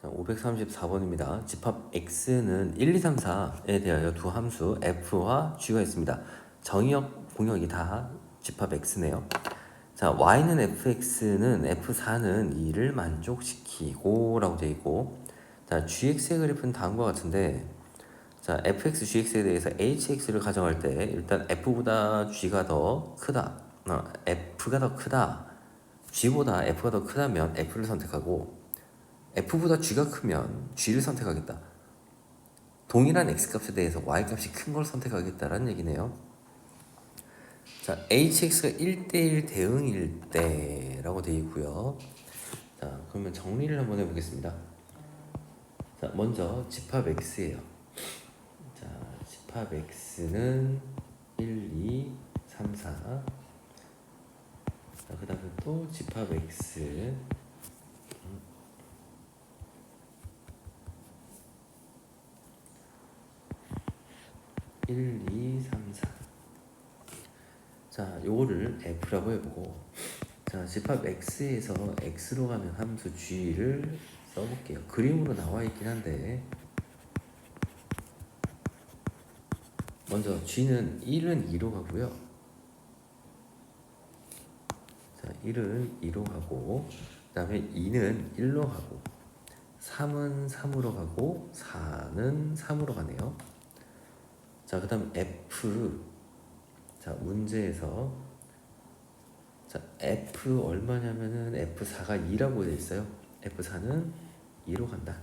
자, 534번입니다. 집합 x는 1, 2, 3, 4에 대하여 두 함수 f와 g가 있습니다. 정의역, 공역이 다 집합 x네요. 자, y는 fx는 f4는 2를 만족시키고 라고 되어 있고 자, gx의 그래프는 다음과 같은데 자, fx, gx에 대해서 hx를 가정할 때 일단 f보다 g가 더 크다. 어, f가 더 크다. g보다 f가 더 크다면 f를 선택하고 f보다 g가 크면 g를 선택하겠다. 동일한 x 값에 대해서 y 값이 큰 걸 선택하겠다라는 얘기네요. 자, hx가 1대1 대응일 때라고 되어 있고요. 자, 그러면 정리를 한번 해보겠습니다. 자, 먼저 집합 x예요. 자, 집합 x는 1, 2, 3, 4. 자, 그다음에 또 집합 x 1, 2, 3, 4. 자, 요거를 f라고 해보고, 자, 집합 x에서 x로 가는 함수 g를 써볼게요. 그림으로 나와 있긴 한데, 먼저 g는 1은 2로 가고요. 자, 1은 2로 가고, 그 다음에 2는 1로 가고, 3은 3으로 가고, 4는 3으로 가네요. 자, 그 다음 F. 자, 문제에서 자, F 얼마냐면은 F4가 2라고 되어 있어요. F4는 2로 간다.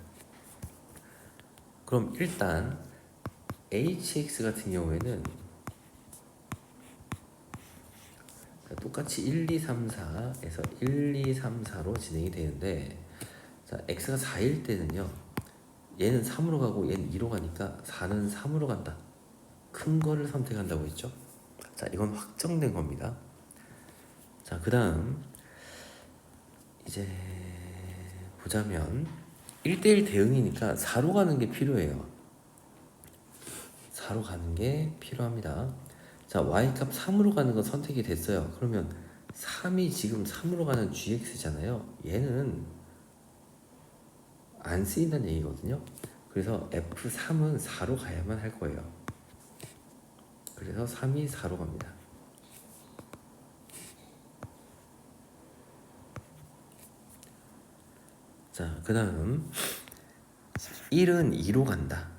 그럼 일단 HX 같은 경우에는 자, 똑같이 1, 2, 3, 4에서 1, 2, 3, 4로 진행이 되는데 자, X가 4일 때는요. 얘는 3으로 가고 얘는 2로 가니까 4는 3으로 간다. 큰 거를 선택한다고 했죠. 자, 이건 확정된 겁니다. 자, 그 다음, 이제 보자면, 1대1 대응이니까 4로 가는 게 필요해요. 4로 가는 게 필요합니다. 자, y값 3으로 가는 건 선택이 됐어요. 그러면 3이 지금 3으로 가는 gx잖아요. 얘는 안 쓰인다는 얘기거든요. 그래서 f3은 4로 가야만 할 거예요. 그래서 3이 4로 갑니다. 자, 그 다음 1은 2로 간다.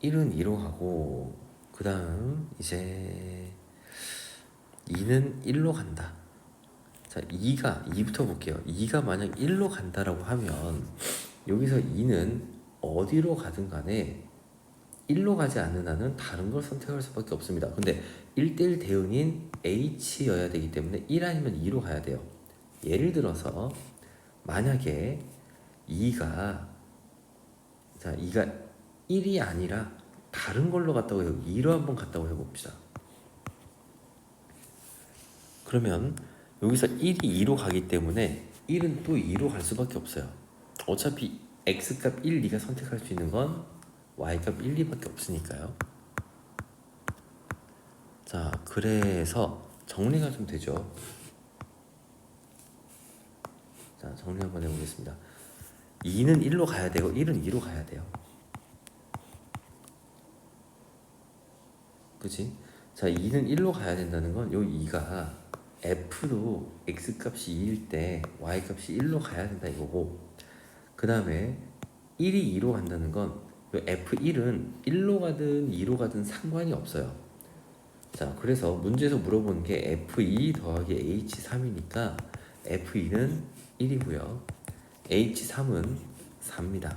1은 2로 가고 그 다음 이제 2는 1로 간다. 자, 2가 2부터 볼게요. 2가 만약 1로 간다라고 하면 여기서 2는 어디로 가든 간에 1로 가지 않는 한은 다른 걸 선택할 수밖에 없습니다. 근데 1대1 대응인 H여야 되기 때문에 1 아니면 2로 가야 돼요. 예를 들어서 만약에 2가 자 2가 1이 아니라 다른 걸로 갔다고 해요. 2로 한번 갔다고 해봅시다. 그러면 여기서 1이 2로 가기 때문에 1은 또 2로 갈 수밖에 없어요. 어차피 x값 1, 2가 선택할 수 있는 건 y값 1, 2밖에 없으니까요. 자, 그래서 정리가 좀 되죠. 자, 정리 한번 해보겠습니다. 2는 1로 가야 되고 1은 2로 가야 돼요. 그치? 자, 2는 1로 가야 된다는 건 요 2가 f도 x값이 2일 때 y값이 1로 가야 된다 이거고 그 다음에 1이 2로 간다는 건 F1은 1로 가든 2로 가든 상관이 없어요. 자, 그래서 문제에서 물어본 게 F2 더하기 H3이니까 F2는 1이고요. H3은 4입니다.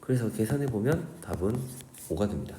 그래서 계산해 보면 답은 5가 됩니다.